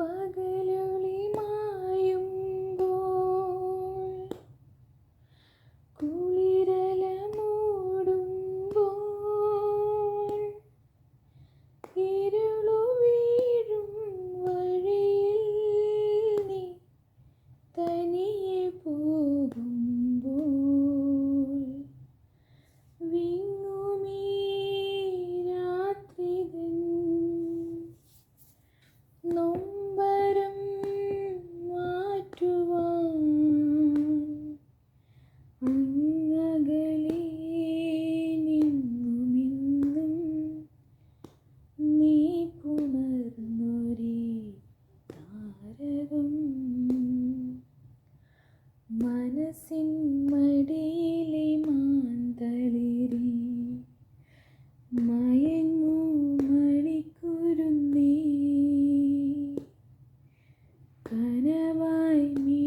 പകലേ മനസ്സിന്മടിയിലെ മാന്തളിരി മയങ്ങൂ മണിക്കുരുന്നേ. കനവായി